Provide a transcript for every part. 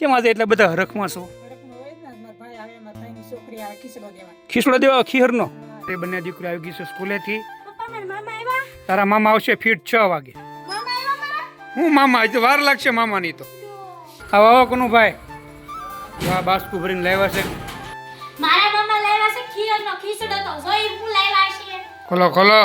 કેમ આજે એટલે બધા હરખમાં છો? ખીસડો દેવા ખીહરનો? એ બંને દીકરી આવી ગઈ છે સ્કૂલેથી. તારા મામા આવશે ફીટ છ વાગે. હું મામા હજી વાર લાગશે મામાની તો. આવા આવો કોનું ભાઈ? વાહ બાસ્કુ ભરીને લાવ્યા છે. મારા મામા લાવ્યા છે ખીરનો ખીસડો તો જોઈ હું લાવ્યા છે. ખોલો ખોલો.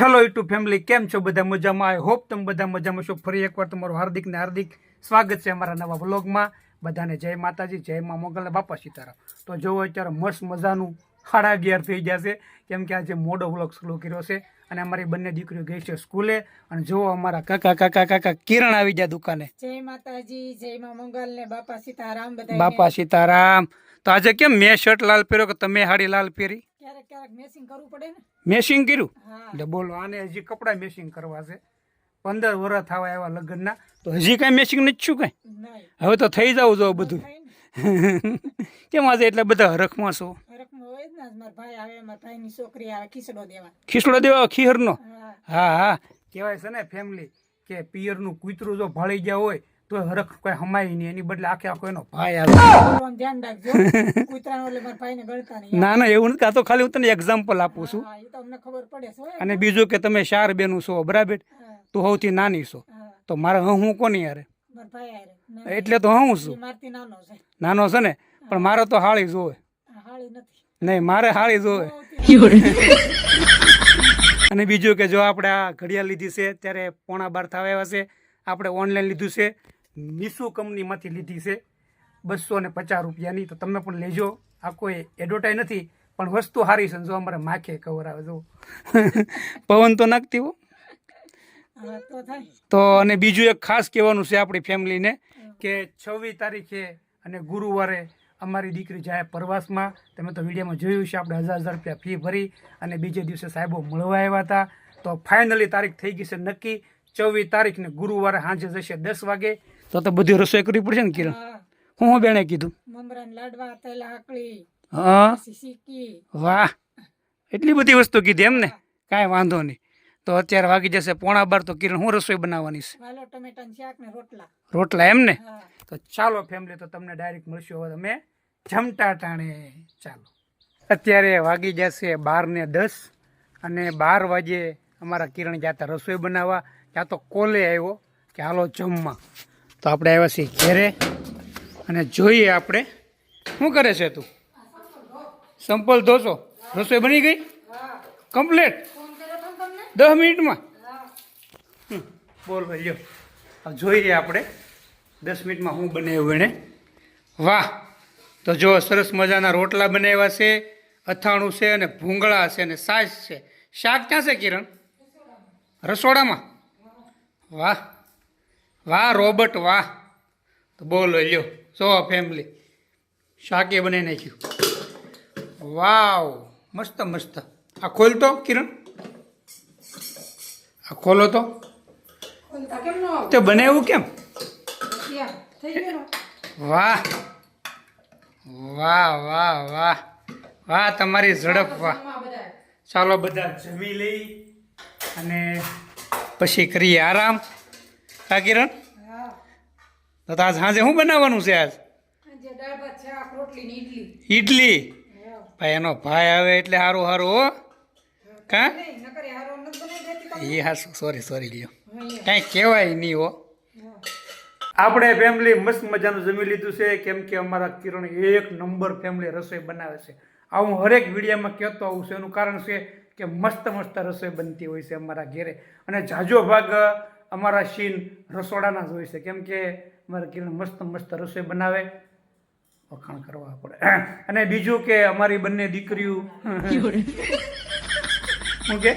હેલો યુટ્યુબ ફેમિલી કેમ છો બધા મજામાં? આઈ હોપ તમે બધા મજામાં છો. ફરી એકવાર તમારું હાર્દિક ને હાર્દિક સ્વાગત છે અમારા નવા વ્લોગમાં બધાને જય માતાજી જય મા મોગલ બાપા સીતારામ. તો જોવો અત્યારે મસ્ત મજાનું સાડા અગિયાર થઈ જશે કેમ કે આજે મોડો વ્લોગ શરૂ કર્યો છે અને અમારી બંને દીકરીઓ ગઈ છે સ્કૂલે. અને જોવો અમારા કાકા કાકા કાકા કિરણ આવી ગયા દુકાને. જય માતાજી જય માં મોગલ ને બાપા સીતારામ બાપા સીતારામ. તો આજે કેમ મેં શર્ટ લાલ પહેર્યો કે તમે હાડી લાલ પહેરી? ક્યારેક મેસિંગ કરવું પડે ને? મેસિંગ કર્યું? એટલે બોલો આને હજી કપડા મેસિંગ કરવા છે. પંદર વર્ષ થવા એવા લગ્નના. તો હજી કાંઈ મેસિંગ નથી છું કાંઈ? હવે તો થઈ જવું જો બધું. કેમ આજે એટલે બધા હરખમાં છો? ખીસડો દેવા. ખીહરનો? હા. હા કેવાય કહેવાય છે ને ફેમિલી કે પિયરનું કૂતરું જો ભાળી ગયા હોય તો હરખ કોઈ હમાય નહીં એની બદલે આખે આખો એનો ભાઈ આવે. ધ્યાન રાખજો. કૂતરાનો એટલે મારા ભાઈને ગળતા નહીં. ના ના એવું નથી. આ તો ખાલી હું તને એક્ઝામ્પલ આપું છું. હા એ તો અમને ખબર પડે છે અને બીજું કે તમે ચાર બેનું છો બરાબર? તું સૌથી નાની છો. તો મારે હું કોની યારે એટલે તો હું છું. નાનો છે. ને? પણ મારે તો હાળી જોવે. આ હાળી નથી. નહીં મારે હાળી જોવે. અને બીજું કે જો આપણે આ ઘડિયાળ લીધી છે ત્યારે પોણા બાર થવા આવ્યા છે. આપણે ઓનલાઈન લીધું છે. મીસુ કંપનીમાંથી લીધી છે. બસો ને પચાસ રૂપિયાની. તો તમે પણ લેજો. આ કોઈ એડવર્ટાઈઝ નથી પણ વસ્તુ સારી છે જો અમારે માખે કવર આવે જો પવન તો નાખતી હો. તો થાય. તો અને બીજું એક ખાસ કહેવાનું છે આપણી ફેમિલીને કે છવ્વીસ તારીખે અને ગુરુવારે અમારી દીકરી જાય પ્રવાસમાં. તમે તો વિડીયોમાં જોયું છે આપણે હજાર હજાર રૂપિયા ફી ભરી અને બીજે દિવસે સાહેબો મળવા આવ્યા હતા. તો ફાઇનલી તારીખ થઈ ગઈ છે નક્કી. ચોવીસ તારીખને ગુરુવારે સાંજે જશે દસ વાગે. તો તો બધી રસોઈ કરવી પડશે ને કિરણ? હું. હું બેણે કીધું? લાડવા તેલા હાકડી હા. વાહ. એટલી બધી વસ્તુ કીધી એમ ને? કાંઈ વાંધો નહીં. તો અત્યારે વાગી જશે પોણા બાર તો કિરણ હું રસોઈ બનાવવાની છે? રોટલા. રોટલા એમ ને? તો ચાલો ફેમિલી તો તમને ડાયરેક્ટ મળશું હવે તમે જમટા ટાણે. ચાલો. અત્યારે વાગી જશે બાર ને દસ અને બાર વાગે અમારા કિરણ જાતા રસોઈ બનાવવા ત્યાં તો કોલે આવ્યો કે હાલો જમવા. તો આપણે આવ્યા છીએ ઘેરે. અને જોઈએ આપણે, શું કરે છે તું? સંપલ ધોશો. રસોઈ બની ગઈ? કમ્પ્લેટ? દસ મિનિટમાં? બોલ ભાઈ હવે જોઈએ આપણે, દસ મિનિટમાં હું બનાવ્યું એણે વાહ! તો જો સરસ મજાના રોટલા બનાવ્યા છે, અથાણું છે અને ભૂંગળા છે અને સાસ છે. શાક ક્યાં છે કિરણ? રસોડામાં? વાહ! વાહ રોબર્ટ વાહ. તો બોલો લ્યો. સો ફેમિલી શાકે બનાવી નાખ્યું. વાવ મસ્ત મસ્ત. આ ખોલતો કિરણ? આ ખોલો તો. તે બનાવ્યું કેમ? વાહ. વાહ વાહ વાહ. વાહ તમારી ઝડપ વાહ. ચાલો બધા. જમી લઈ અને પછી કરીએ આરામ. કા કિરણ? તો આજ સાંજે શું બનાવવાનું છે આજ? જે દાળ ભાત શાક રોટલી ને ઈડલી. ઈડલી? ભાઈ એનો ભાઈ આવે એટલે સારું સારું હો. કા? નહીં નકરે હારો ન બનાવી દેતી એ હા સોરી સોરી લ્યો. કાંઈ કહેવાય નહીં હો. આપણે ફેમિલી મસ્ત મજાનું જમી લીધું છે કેમ કે અમારા કિરણ એક નંબર ફેમિલી રસોઈ બનાવે છે. આ હું હરેક વિડીયોમાં કહેતો આવું છું એનું કારણ છે કે મસ્ત મસ્ત રસોઈ બનતી હોય છે અમારા ઘેરે. અને જાજો ભાગ અમારા શીન રસોડાના જ હોય છે. કેમ કે અમારા કિરણ મસ્ત મસ્ત રસોઈ બનાવે. વખાણ કરવા પડે. અને બીજું કે અમારી બંને દીકરીઓ. શું કે?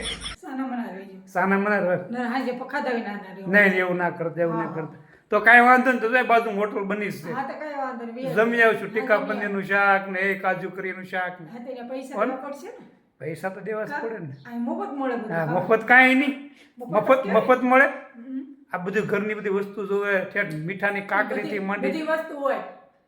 સાના મને નહીં એવું ના કરતા એવું ના કરતા. તો કાંઈ વાંધો નહીં તો બાજુ હોટલ બની છે. જમી આવશું ટીકા પનીરનું શાક ને એ કાજુ કરીનું શાક ને. પૈસા તો દેવા જ પડે ને. મફત મળે હા મફત કાંઈ નહીં. મફત મફત મળે. આ બધું ઘરની બધી વસ્તુ જોવે ઠેઠ મીઠાની કાકરીથી માંડી બધી વસ્તુ હોય.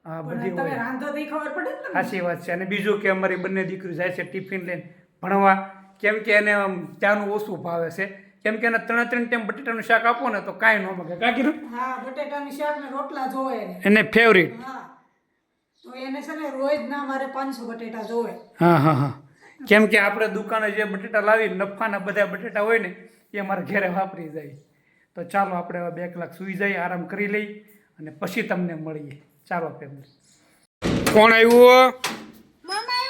હા બધી તમે હોય. રાંધો તો ખબર પડે ને સાચી વાત છે. અને બીજું કે અમારી બંને દીકરી જાય છે ટિફિન લઈને ભણવા. કેમ કે એને આમ ત્યાંનું ઓછું ભાવે છે. કેમ કે એને ત્રણ ત્રણ ટાઈમ બટેટાનું શાક આપો ને તો કાંઈ ન મગે. કાકી હા બટેટાનું શાક ને રોટલા જોવે એને. એને ફેવરિટ હા. તો એને છે ને રોજ ના મારે પાંચસો બટેટા જોવે. હા હા હા. કેમ કે આપણે દુકાને જે બટેટા લાવી નફાના બધા બટેટા હોય ને એ અમારા ઘરે વાપરી જાય. તો ચાલો આપણે હવે બે કલાક સૂઈ જઈએ આરામ કરી લઈ અને પછી તમને મળીએ. ચાલો ફેમિલી કોણ આવ્યું મમ્મા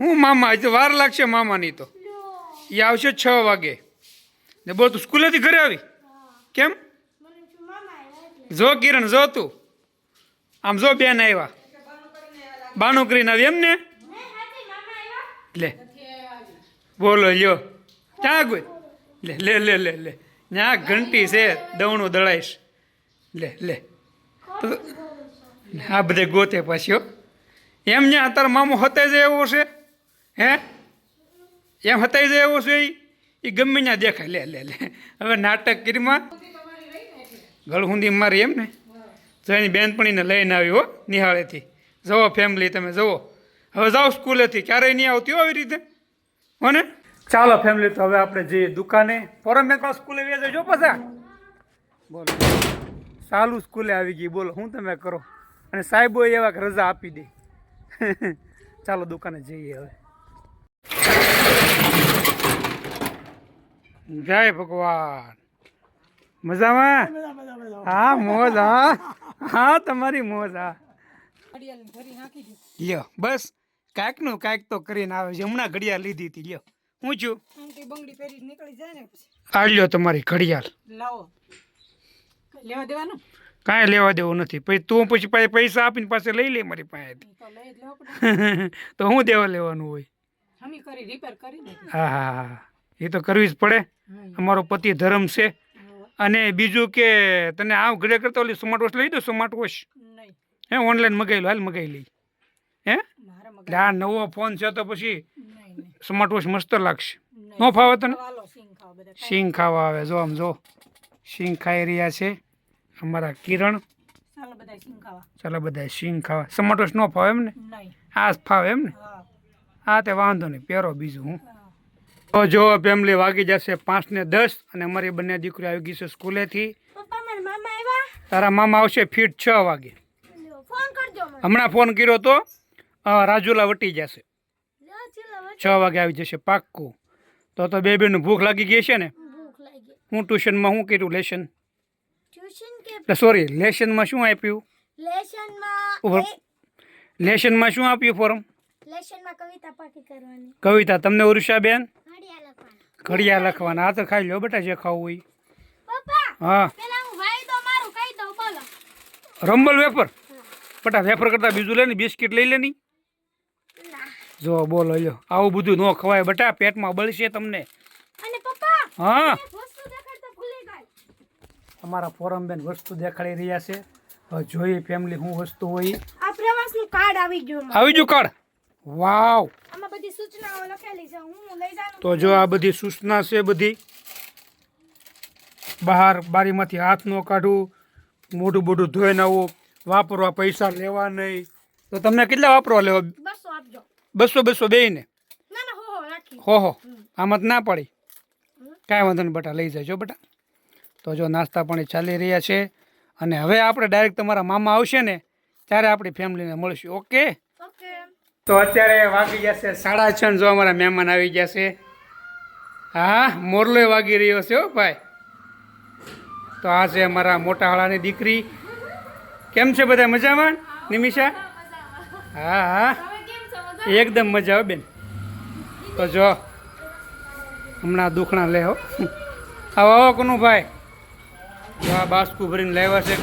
હું મામા હજી વાર લાગશે મામાની તો. એ આવશે છ વાગે. ને બોલ તું સ્કૂલેથી ઘરે આવી? કેમ? મને શું મામા આવ્યા એટલે. જો કિરણ જો તું. આમ જો બેન આવ્યા. બાનું કરીને આવી એમ ને લે. બોલો લ્યો. ક્યાં ગઈ? લે લે લે લે લે. ત્યાં ઘંટી છે, દવણું દળાઈશ. લે લે. આ બધે ગોતે પાછી એમ ને તારો મામો હતાઈ જાય એવો છે? હે? એમ હતાઈ જાય એવો છે એ ગમે ત્યાં દેખાય. લે લે લે. હવે નાટક કરીમાં ગળહુંદી મારી એમ ને? તો એની બેનપણીને લઈને આવી, હો, નિહાળેથી. જવો ફેમિલી તમે જવો હવે જાઓ સ્કૂલેથી. ક્યારેય નહીં આવતી, હો, આવી રીતે. હો ને? ચાલો ફેમિલી તો હવે આપણે જઈએ દુકાને. પરમ બેંક સ્કૂલે વેજો જો પાછા. બોલો. સાલું સ્કૂલે આવી ગઈ બોલો હું તમે કરો? અને સાહેબો એવા કે રજા આપી દે. ચાલો દુકાને જઈએ હવે. જય ભગવાન. મજામાં? હા મોજ હા. હા તમારી મોજ હા. ઘડિયાળની ભરી નાખી લ્યો બસ કાંઈકનું કાંઈક તો કરીને આવે છે. હમણાં ઘડિયાળ લીધી હતી લ્યો. છું? બંગડી પહેરી નીકળી જાય ને પછી. તમારી ઘડિયાળ. લાવો. લેવા દેવાનું? કાંઈ લેવા દેવું નથી. પછી તું પછી પાસે પૈસા આપીને પાસે લઈ લે મારી પાસેથી. તો હું દેવા લેવાનું હોય? હા હા હા. એ તો કરવી જ પડે. અમારો પતિ ધર્મ છે. અને બીજું કે તને આવ ઘરે કરતા ઓલી સ્માર્ટ વોચ લઈ દો સ્માર્ટ વોચ હે ઓનલાઈન મગાવી લો. હાલ મગાવી લઈ. હે? એટલે આ નવો ફોન છે તો પછી સ્માર્ટ વોચ મસ્ત લાગશે. નો ફાવે તને? સિંગ ખાવા આવે જો આમ જો. સિંગ ખાઈ રહ્યા છે અમારા કિરણ. ચાલો બધા સિંગ ખાવા. ચાલો બધા સિંગ ખાવા. સ્માર્ટ વોચ ન ફાવે એમ ને? આ ફાવે એમ ને? હા. તે વાંધો નહીં પહેરો બીજું હું. તો જો ફેમિલી વાગી જશે પાંચ ને દસ અને અમારી બંને દીકરીઓ આવી ગઈ છે સ્કૂલેથી. તારા મામા આવશે ફીટ છ વાગે. હમણાં ફોન કર્યો તો રાજુલા વટી જશે. છ વાગે આવી જશે પાક્કું. તો તો બે બેનું ભૂખ લાગી ગઈ છે ને? હું ટ્યુશનમાં શું કર્યું લેશન? સોરી લેશનમાં શું આપ્યું? લેશનમાં શું આપ્યું ફોરમ? કવિતા કવિતા તમને ઉરુષાબેન? ઘડિયા લખવાના. ઘડિયા લખવાના. આ તો ખાઈ લો બેટા જે ખાવું હોય. હા. રંબલ વેફર? બેટા વેફર કરતાં બીજું લે ને બિસ્કિટ લઈ લે ના જો બોલો લ્યો. આવું બધું ન ખવાય. બટા પેટમાં બળશે તમને. હા? અમારા ફોરમ બેન વસ્તુ દેખાડી રહ્યા છે. હવે જોઈએ ફેમિલી શું વસ્તુ હોય. આ પ્રવાસનું કાર્ડ આવી ગયું આવી ગયું કાર્ડ? વાવ. આમાં બધી સૂચનાઓ લખેલી છે. હું લઈ જાઉં. તો જો આ બધી સૂચના છે બધી. બહાર બારીમાંથી હાથ ન કાઢવું મોઢું બોઢું ધોઈ નાવું વાપરવા પૈસા લેવા નહીં. તો તમને કેટલા વાપરવા લેવા? બસો બસો બેયને. હો હો આમાં ના પડી. કાંઈ વાંધો નહીં બટા લઈ જજો બટા. તો જો નાસ્તા પાણી ચાલી રહ્યા છે અને હવે આપણે ડાયરેક્ટ તમારા મામા આવશે ને ત્યારે આપણી ફેમિલીને મળશું ઓકે? ઓકે. તો અત્યારે વાગી જશે સાડા છ જો અમારા મહેમાન આવી ગયા છે. હા મોરલો વાગી રહ્યો છે હો ભાઈ. તો આ છે અમારા મોટા હાળાની દીકરી. કેમ છે બધા મજામાં? નિમિષા? હા હા એકદમ મજા આવે બેન. તો જો હમણાં દુખણા લે હો. આવો આવો કનું ભાઈ જો આ બાસ્કુ ભરીને લેવા છે.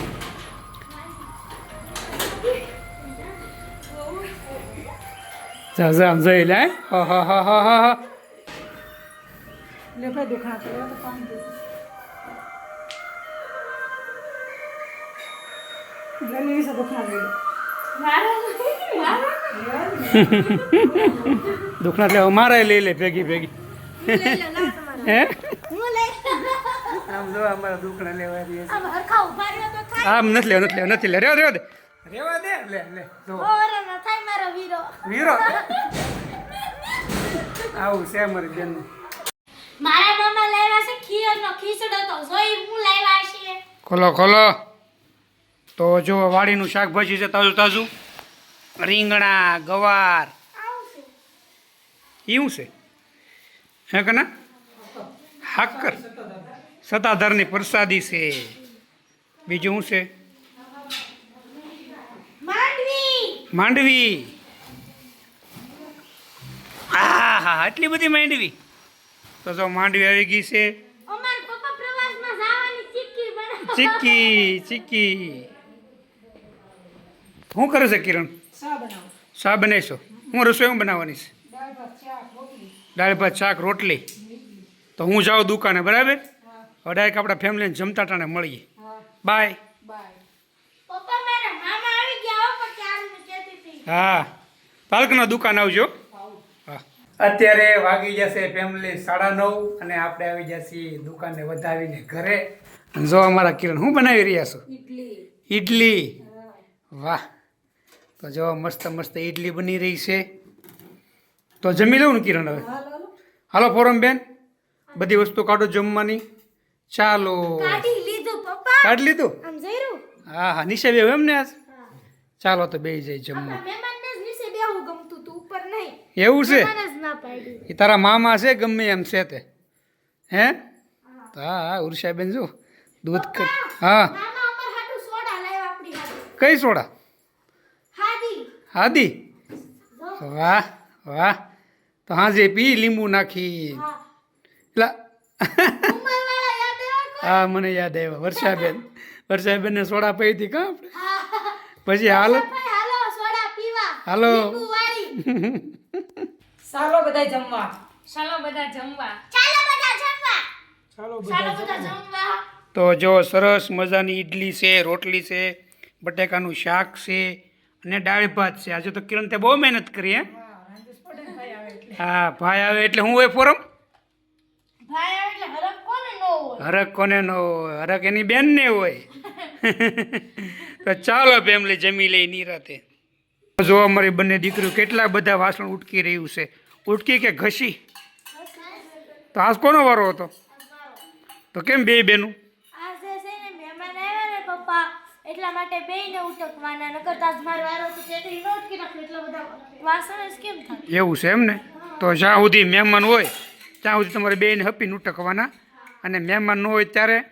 જા જા આમ જઈ લે હા. હા હા હા હા હા લે ભાઈ દુખાણ કર્યા તો પાણી દે ગલી વિશે દુખાણ લઈ દુખણા એટલે મારે લઈ લે ભેગી ભેગી હે? આમ જો અમારા દુખણા લેવા દે આમ નથી લેવા નથી લેવા નથી લે રેવા રેવા દે. રેવા દે લે લે જો. ઓરે ન થાય મારો વીરો. વીરો? આવું છે અમારી બેન મારા મામા લાવ્યા છે ખીરનો ખીચડો તો જોઈ હું લાવ્યા છે ખોલો ખોલો. તો જો વાડીનું શાકભાજી છે તાજું તાજું. રીંગણા ગવાર. એવું છે. હે કના હાકર. સતાધારની પ્રસાદી છે. બીજું શું છે? માંડવી. હા હા આટલી બધી માંડવી. તો જો માંડવી આવી ગઈ છે. ચીકી ચીક્કી. શું કરે છે કિરણ? શા બનાવો. બનાવીશો. હું રસોઈ હું બનાવવાની છે. દાળ ભાત શાક રોટલી. દાળ ભાત શાક રોટલી. તો હું જાઉં દુકાને બરાબર? હવે ડાયરેક્ટ આપણા ફેમિલીને જમતા ટાણે મળીએ. બાય બાય પપ્પા મારા મામા આવી ગયા હો હા. પાલકના દુકાન આવજો. હા. અત્યારે વાગી જશે ફેમિલી સાડા નવ અને આપણે આવી જશે દુકાનને વધાવીને ઘરે. જો અમારા કિરણ શું બનાવી રહ્યા છો? ઇડલી ઇડલી વાહ. તો જો મસ્ત મસ્ત ઇડલી બની રહી છે. તો જમી લઉં ને કિરણ હવે. હાલો ફોરમ બેન. બધી વસ્તુ કાઢો જમવાની. ચાલો. કાઢી લીધું હા હા નિશા બે એમ ને આજ. ચાલો તો બે જાય જમવા. નીચે એવું છે? એ તારા મામા છે ગમે એમ છે તે. હે? હા. હા ઉર્ષાબેન જો દૂધ હા. કઈ સોડા? હાદી વાહ વાહ. તો હાજે પી લીંબુ નાખી. હા એટલે? હા મને યાદ આવ્યા. વર્ષાબેન. વર્ષાબેનને સોડા પી હતી કાં પછી હાલો. હાલો. લીંબુ ચાલો બધા જમવા. ચાલો બધા જમવા. ચાલો બધા જમવા. ચાલો ચાલો બધા જમવા. તો જો સરસ મજાની ઈડલી છે રોટલી છે બટેકાનું શાક છે અને દાળ ભાત છે. આજે તો કિરણ તે બહુ મહેનત કરી હે? હા ભાઈ આવે એટલે હા હોય ફોરમ? નો હરક કોને ન હોય? હરક એની બેનને હોય. તો ચાલો ફેમિલી જમી લઈ નિરાતે. જો અમારી બંને દીકરીઓ કેટલા બધા વાસણ ઉટકી રહ્યું છે. ઉટકી કે ઘસી? તો આજ કોનો વારો હતો? તો કેમ બે બેનું આજે છે ને મહેમાન આવ્યા ને પપ્પા એટલા માટે બેયને ઉટકવાના નકર તો આજ મારો વારો તો તેથી નો ઉટકી નાખ્યો એટલા બધા વાસણ જ કેમ થાય? એવું છે એમ ને? તો જ્યાં સુધી મહેમાન હોય ત્યાં સુધી તમારે બેને હપીને ઉટકવાના. અને મહેમાન ન હોય ત્યારે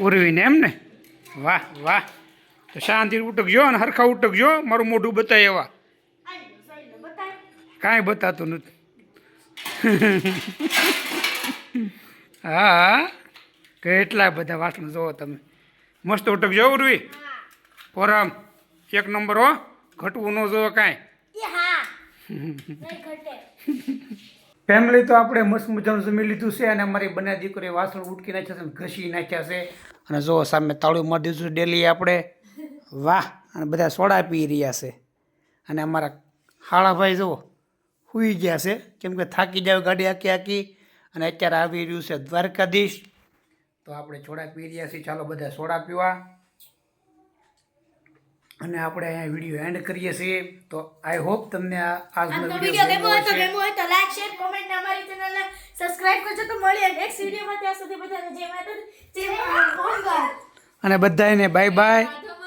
ઉરવીને એમ ને? વાહ વાહ. તો શાંતિ ઉટકજો અને હરખા ઉટકજો મારું મોઢું બતાય એવા. કાંઈ બતાતું નથી. હા કેટલા બધા વાસણ જોવો તમે. મસ્ત ઉટકજો ઉરવી. પોરામ એક નંબર હો. ઘટવું ન જોવો કાંઈ. ફેમિલી તો આપણે મસ્ત મજાનું જમી લીધું છે અને અમારી બંને દીકરીએ વાસણ ઉટકી નાખ્યા છે ઘસી નાખ્યા છે. અને જો સામે તાળું મારી દીધું છે ડેલી આપણે. વાહ અને બધા સોડા પી રહ્યા છે. અને અમારા હાળાભાઈ જુઓ સૂઈ ગયા છે. કેમ કે થાકી જાય ગાડી આખી આખી. અને અત્યારે આવી રહ્યું છે દ્વારકાધીશ. તો આપણે છોડા પી રહ્યા છીએ. ચાલો બધા સોડા પીવા. અને આપણે અહીંયા વીડિયો એન્ડ કરીએ છીએ. તો આઈ હોપ તમને આ આજનો વીડિયો ગમ્યો હોય તો ગમ્યો હોય તો લાઈક શેર કોમેન્ટ અમારી ચેનલને સબસ્ક્રાઇબ કરજો તો મળીએ નેક્સ્ટ વિડીયોમાં ત્યાં સુધી બધાને જય માતાજી. જય અને બધાને બાય બાય